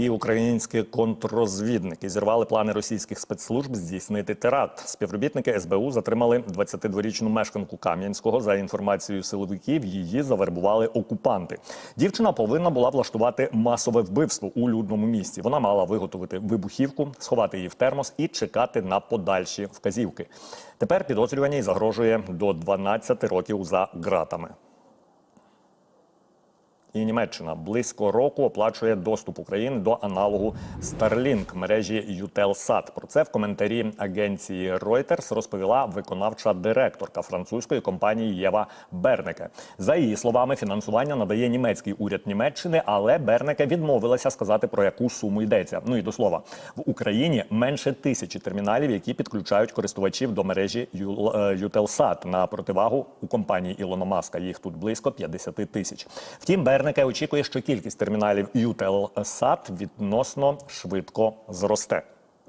І українські контррозвідники зірвали плани російських спецслужб здійснити теракт. Співробітники СБУ затримали 22-річну мешканку Кам'янського. За інформацією силовиків, її завербували окупанти. Дівчина повинна була влаштувати масове вбивство у людному місці. Вона мала виготовити вибухівку, сховати її в термос і чекати на подальші вказівки. Тепер підозрюваній загрожує до 12 років за ґратами. І Німеччина близько року оплачує доступ України до аналогу Starlink мережі Eutelsat. Про це в коментарі агенції Reuters розповіла виконавча директорка французької компанії Єва Бернеке. За її словами, фінансування надає німецький уряд Німеччини, але Бернеке відмовилася сказати про яку суму йдеться. Ну і до слова, в Україні менше тисячі терміналів, які підключають користувачів до мережі Ю- е, на противагу у компанії Ілона Маска. Їх тут близько 50 тисяч. Втім, Бернеке очікує, що кількість терміналів Eutelsat відносно швидко зросте.